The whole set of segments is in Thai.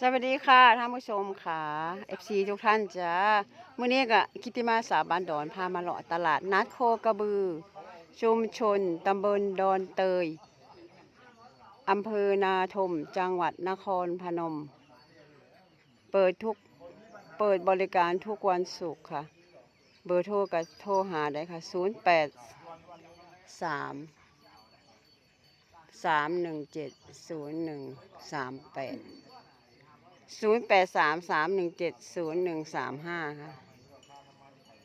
สวัสดีค่ะท่านผู้ชมค่ะ FC ทุกท่านจ้ามื้อนี้ก็กิติมาสาบานดอนพามาเลาะตลาดนัดโคกระบือ ชุมชนตำบลดอนเตยอำเภอนาทมจังหวัดนครพนม เปิดทุกเปิดบริการทุกวันศุกร์ค่ะ เบอร์โทรก็โทรหาได้ค่ะ 0 8 3 3 1 7 0 1 3 8 ศูนย์แปดสามสามหนึ่งเจ็ดศูนย์หนึ่งสามห้าค่ะ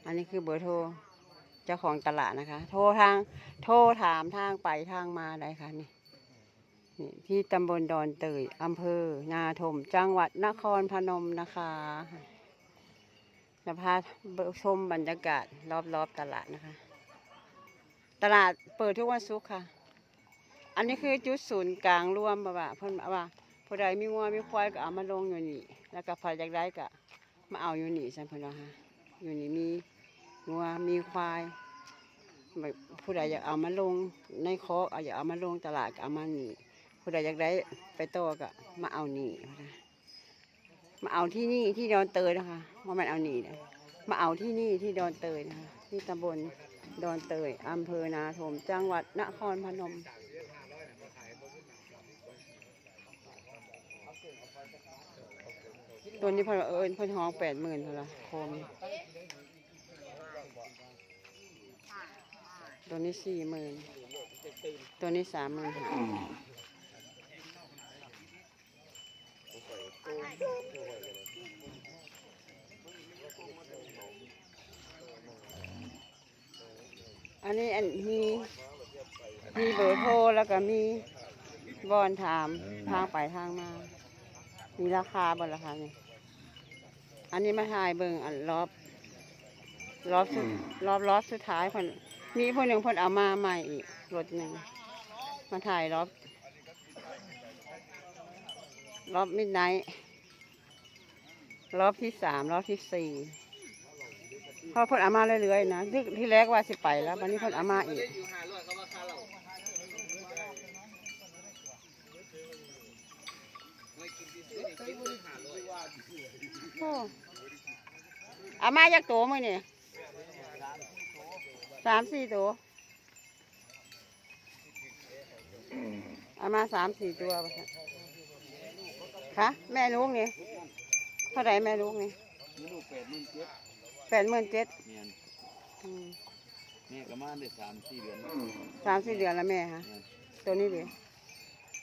อันนี้คือเบอร์โทรเจ้าของตลาดนะคะ โทรทาง โทรถามทางไปทางมาได้ค่ะนี่นี่ที่ตำบลดอนเตยอำเภอ นาทม จังหวัดนครพนมนะคะจะพาชมบรรยากาศรอบๆตลาดนะคะ ตลาดเปิดทุกวันศุกร์ค่ะ อันนี้คือจุดศูนย์กลางรวมบ่าเพิ่นว่า ผู้ใดมีงัวมีควายก็เอามาลงอยู่นี่ แล้วก็ใครอยากได้ก็มาเอาอยู่นี่ซั่นเพิ่นว่าฮะอยู่นี่มีงัวมีควายแบบผู้ใดอยากเอามาลงในคอกเอายากเอามาลงตลาดก็เอามานี่ผู้ใดอยากได้ไปโตก็มาเอานี่นะมาเอาที่นี่ที่ดอนเตยนะคะว่ามันเอานี่นะมาเอาที่นี่ที่ดอนเตยนะคะที่ตำบลดอนเตยอำเภอนาทมจังหวัดนครพนม ตัวนี้เพิ่นว่าเอิญเพิ่นห้องแปดหมื่นเท่าละโคมตัวนี้สี่หมื่นตัวนี้สามหมื่นอันนี้อันมีมีเบอร์โทรแล้วก็มีบอนถามทางไปทางมา มีราคาบนราคาเนี่ย อันนี้มาถ่ายเบิ่งอันรอบรอบสุดรอบรอบสุดท้ายคนมีคนหนึ่งคนเอามาใหม่อีกรถหนึ่งมาถ่ายรอบรอบมิดไนท์รอบที่สามรอบที่สี่เพราะเพิ่นเอามาเรื่อยๆนะที่ที่แรกว่าสิไปแล้ววันนี้เพิ่นเอามาอีกโอ้ เอามาจากตัวมือนี่สามสี่ตัวเอามาสามสี่ตัวไปค่ะคะแม่ลูกนี่เท่าไหรแม่ลูกนี่มีลูกแปดหมื่นเจ็ดแปดหมื่นเจ็ดเนียนอืมแม่ก็มาได้สามสี่เดือนแล้วสามสี่เดือนแล้วแม่ฮะเนียนตัวนี้ดิ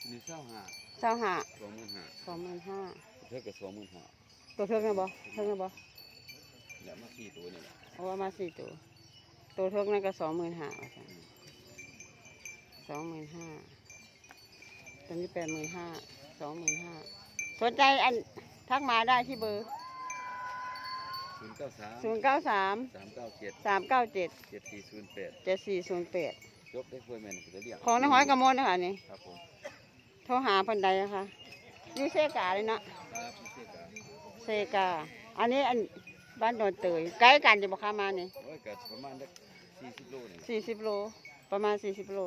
มีเศร้าหาเจ้าหาสองหมื่นห้าสองหมื่นห้าเท่ากับสองหมื่นห้าตัวเทิงนะบ่เทิงนะ บ่แล้วมาสี่ตัวนี่แหละเอาว่ามาสี่ตัว ตัวเทิงนั่นก็สองหมื่นห้าสองหมื่นห้าตัวนี้แปดหมื่นห้าสองหมื่นห้าสนใจอันทักมาได้ที่เบอร์ศูนย์เก้าสามศูนย์เก้าสามสามเก้าเจ็ดสามเก้าเจ็ดเจ็ดสี่ศูนย์แปดเจ็ดสี่ศูนย์แปดจบได้คุยแม่นจะเรียกของน้าห้อยกระมวลนะคะนี่ครับผมโทรหาพันใดนะคะอยูเซกาเลยเนาะครับพี่เสกาเซกา อันนี้อัน บ้านโดนเตยใกล้กันจะบอกข้ามานี่โอ้ยเกิดประมาณสักสี่สิบโลนี่สี่สิบโล ประมาณสี่สิบโล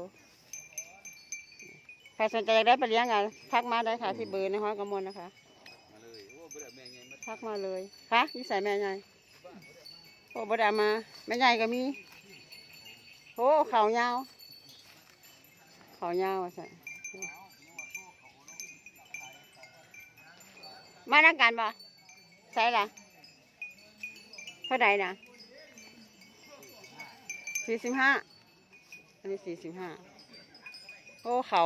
ใครสนใจอยากได้ไปเลี้ยงอะทักมาได้ค่ะที่เบอร์ในห้อยกระมวลนะคะ มาเลยโอ้บ่ได้แม่ไงมาทักมาเลยค่ะนิสัยแม่ใหญ่โอ้บไดามาแม่ใหญ่ก็มีโอ้เขาวยาวเขาวยาวอะใส่มานักกันปะใส่ละ เท่าไหร่นะสี่สิบห้าอันนี้สี่สิบห้าโอ้เขา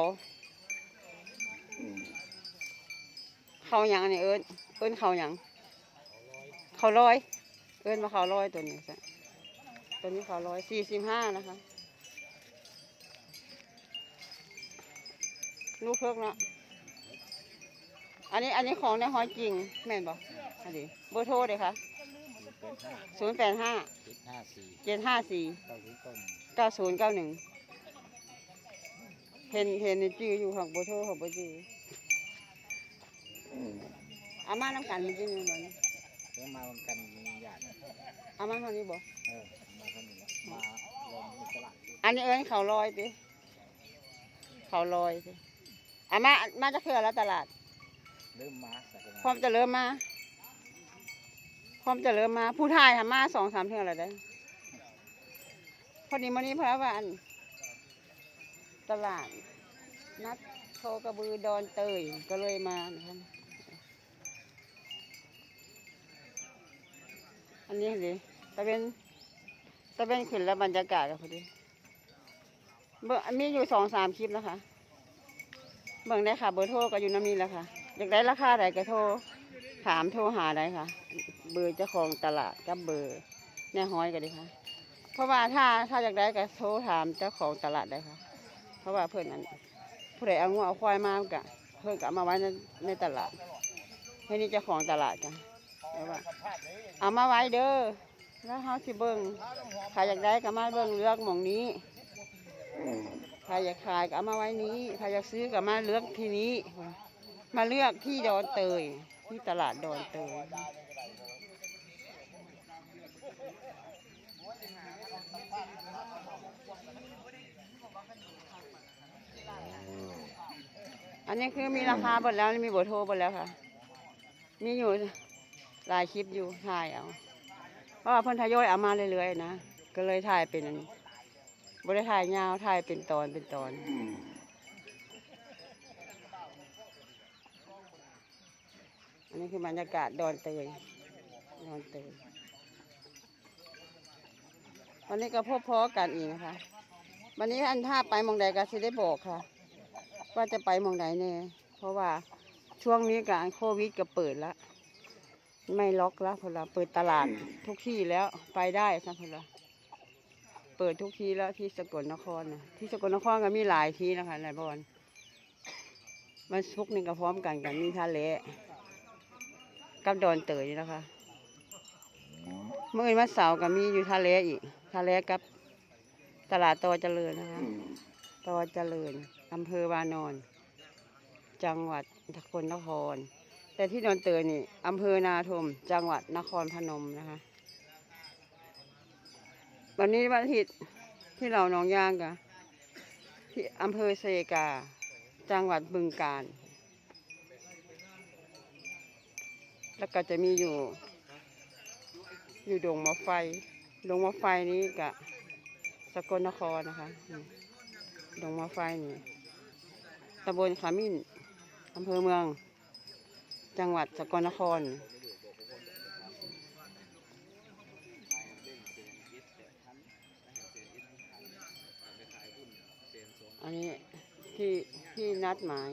เขาหยังอันนี้เอิญเอิญเขาหยังเขาลอย เอิ้นมาเขาลอยตัวนี้จ้ะตัวนี้เขาลอยสี่สิบห้านะคะลูกเพิกเนาะอันนี้อันนี้ของในหอยจริงแม่นบอกอันนี้เบอร์โทรเลยค่ะ ศูนย์แปดห้าเจ็ดห้าสี่เจ็ดห้าสี่เก้าศูนย์เก้าหนึ่งเก้าศูนย์เก้าหนึ่งเห็นเห็นในจื้ออยู่ของเบอร์โทรของเบอร์จื้ออามาน้ำกันมันจื้อมันเดี๋ยวมากันมีญาติอามาเท่านี้บอกเออมาคนนี้มาลงในตลาดอันนี้เอิ้นเขาลอยดิเขาลอยดิอามามาจะเคลื่อแล้วตลาดเริ่มมาสักประพร้อมาณมจะเริ่มมา พร้อมจะเริ่มมาผู้ทายหามาสองสามเท่าไรได้พอดีมานี้พระวันตลาด นัดโคกระบือดอนเตยก็เลยมานะครับอันนี้สิตะเป็นตะเป็นขึ้นแล้วบรรยากาศอะพอดีเบิ่งมีอยู่สองสามคลิปนะคะ เบิ่งได้ค่ะ เบอร์โทรก็อยู่น้ำนี้แหล้วค่ะอยากได้ราคาใดก็โทรถามโทรหาได้ค่ะ เบอร์เจ้าของตลาดกับเบอร์แน่ห้อยก็ดีค่ะ เพราะว่าถ้าถ้าอยากได้ก็โทรถามเจ้าของตลาดได้ค่ะ เพราะว่าเพื่อนนั้นผู้ใดเอางัวเอาควายมาก็เพื่อนก็เอามาไว้ในในตลาดให้นี่เจ้าของตลาดจ้ะแต่ว่าเอามาไว้เด้อแล้วเฮาสิเบิ่งใครอยากได้ก็มาเบิ่งเลือกหมองนี้ใครอยากขายก็เอามาไว้นี้ใครอยากซื้อก็มาเลือกที่นี้ มาเลือกที่ดอนเตยที่ตลาดดอนเตย อันนี้คือมีราคาหมดแล้วมีเบอร์โทรหมดแล้วค่ะ มีอยู่หลายคลิปอยู่ถ่ายเอาเพราะว่าเพิ่นทยอยเอามาเรื่อยๆนะก็เลยถ่ายเป็นอันนี้บริถ่ายยาวถ่ายเป็นตอนเป็นตอน อันนี้คือบรรยากาศดอนเตยดอนเตยวันนี้ก็พบพอกันอีกนะคะวันนี้อันถ้าไปมองใดก็สิได้บอกค่ะ ว่าจะไปหมองใดแน่เพราะว่าช่วงนี้การโควิดก็เปิดแล้วไม่ล็อกแล้วพนละเปิดตลาดทุกที่แล้วไปได้ซะพนละเปิดทุกที่แล้วที่สกลนครนะที่สกลนครก็มีหลายที่นะคะหลายบอนมันทุกหนึ่งก็พร้อมกันกันมีทะเลกับดอนเตยนี่นะคะเมื่อวันเสาร์ก็มีอยู่ทะเลอีกทะเลกับตลาดตอเจริญนะคะตอเจริญ อำเภอวานอน จังหวัดสกลนคร แต่ที่ดอนเตยนี่อำเภอนาทม จังหวัดนครพนมนะคะ วันนี้วันอาทิตย์ที่เราหนองยางกะที่อำเภอเซกา จังหวัดบึงกาฬแล้วก็จะมีอยู่ อยู่ดงมะไฟดงมะไฟนี้กะสกลนครนะคะดงมะไฟนี่ ตำบลขามิ้นอำเภอเมือง จังหวัดสกลนคร อันนี้ที่ที่นัดหมาย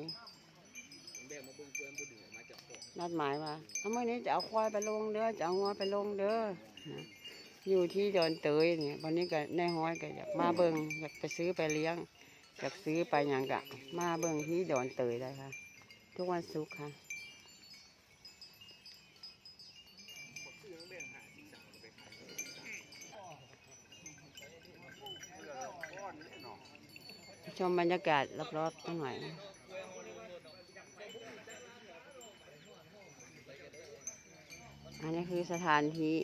นัดหมายว่าเอาเมื่อนี้จะเอาควายไปลงเด้อ จะเอางัวไปลงเด้อนะอยู่ที่ดอนเตยเนี่ยวันนี้ก็ในห้อยก็อยากมาเบิงอยากไปซื้อไปเลี้ยง อยากซื้อไปอย่างกะ มาเบิงที่ดอนเตยได้ค่ะ ทุกวันศุกร์ค่ะชมบรรยากาศรอบๆตั้งหน่อยอันนี้คือสถานที่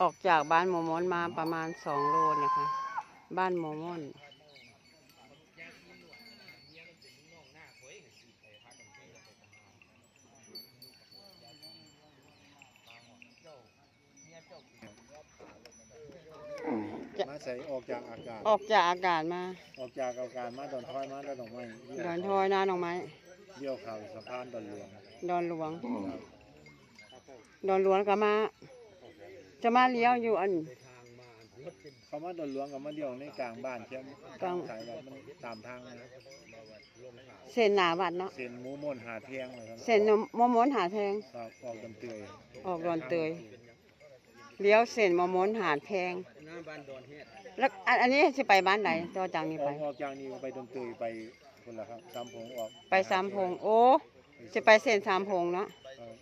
ออกจากบ้านโมมอนมาประมาณสองโลนะคะ บ้านโมมอน มาใส่ออกจากอากาศ ออกจากอากาศมา ออกจากอากาศมาดอนทอยมาดอนดอกไม้ดอนทอยหน้าหนองไม้เดี่ยวเข่าสะพานดอนหลวง ดอนหลวง ดอนหลวงก็มา จะมาเลี้ยวอยู่อันเขามาดอนหลวงกับมาเดี่ยวในกลางบ้านเชื่อมกลางสายวัดมันตามทางนะเส้นหนาวัดเนาะเส้นหมูม่นหาเทียงเลยครับเส้นมอมนหาแพงครับออกดอนเตยออกดอนเตย เลี้ยวเส้นมอมนหาดแพงแล้วอันอันนี้จะไปบ้านไหนต่อจากนี้อไป อกออกจากนี้ไปดอนเตยไปคนละครับสามพงออกไปสามพงโอ้จะไปเส้นสามพงเนาะครับ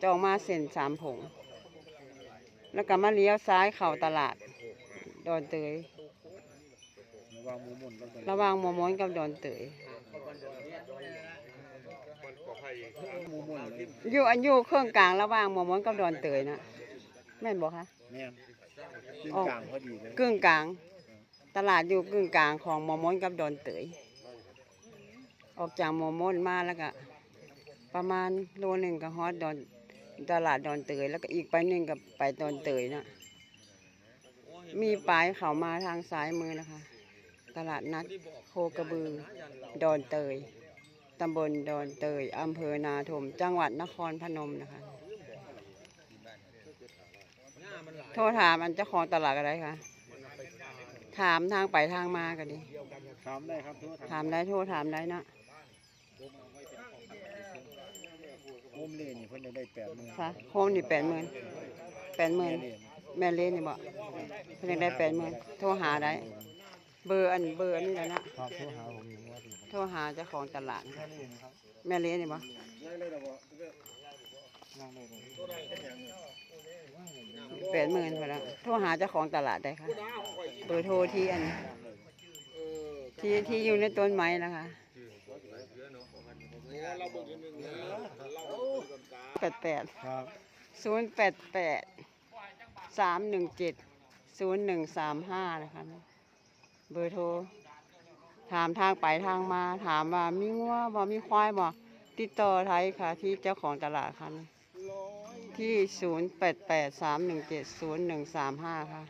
จะออกมาเส้นสามพงแล้วก็มาเลี้ยวซ้ายเข้าตลาด ดอนเตยระหวังหมูม่นก็ดอนระหว่างมอมนกับดอนเตยหมูม่นเลยอยู่อันอยู่เครื่องกลางระหว่างมอมนกับดอนเตยนะ แม่นบอกคะแม่นขึ้นออกกลางพอดีเลยกึ่งกลาง ตลาดอยู่กึ่งกลางของมอมนกับดอนเตย ออกจากมอมนมาแล้วก็ประมาณโลหนึ่งกับฮอดดอนตลาดดอนเตยแล้วก็อีกไปหนึ่งกับไปดอนเตยนะมีปลายเขามาทางซ้ายมือนะคะ ตลาดนัดโคกระบือ ดอนเตยตำบลดอนเตยอำเภอนาถมจังหวัดนครพนมนะคะ โทรถามอันเจ้าของตลาดอะไรคะถามทางไปทางมาก็ดี ถามได้ครับโทษถามได้โทรถามได้นะโฮมเลนี่เพิ่นจะได้แปดหมื่นค่ะโฮมนี่แปดหมื่นแปดหมื่นแม่เล่นนี่บอกเพิ่นอยากได้แปดหมื่นโทรหาได้ เบอร์อันเบอร์อันนี้แหละนะครับโทรหาผมอยู่ว่าสิโทรหาเจ้าของตลาดแค่นี้นะครับแม่เล่นนี่บอกนั่งได้หรอบ่นั่งได้เลย แปดหมื่นพอแล้วโทรหาเจ้าของตลาดได้ค่ะเบอร์โทรที่อัน ที่ที่อยู่ในต้นไม้นะคะแปดแปดครับศูนย์แปดแปดสามหนึ่งเจ็ดศูนย์หนึ่งสามห้านะคะ เบอร์โทร ถามทางไปทางมา ถามว่ามีงัวบ่มีควายบ่ติดต่อไทยค่ะ ที่เจ้าของตลาดค่ะ ที่ศูนย์แปดแปดสามหนึ่งเจ็ดศูนย์หนึ่งสามห้าค่ะ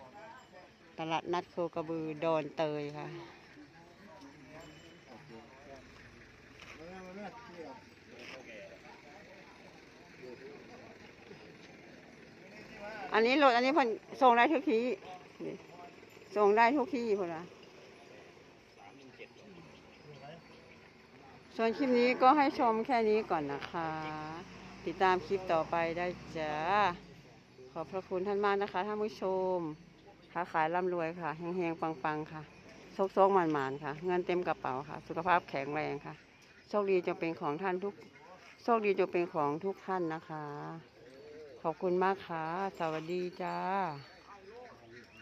ตลาดนัดโคกระบือดอนเตยค่ะ อันนี้รถอันนี้เพันส่งได้ทุกที่นี่ส่งได้ทุกที่พนละส่วนคลิปนี้ก็ให้ชมแค่นี้ก่อนนะคะ ติดตามคลิปต่อไปได้จ้า ขอบพระคุณท่านมากนะคะท่านผู้ชมค้าขายร่ำรวยค่ะเฮงๆ ปังๆ ค่ะโชคโชคมันมันๆ ค่ะ เงินเต็มกระเป๋าค่ะ สุขภาพแข็งแรงค่ะ โชคดีจงเป็นของท่านทุก โชคดีจงเป็นของทุกท่านนะคะ ขอบคุณมากค่ะ สวัสดีจ้า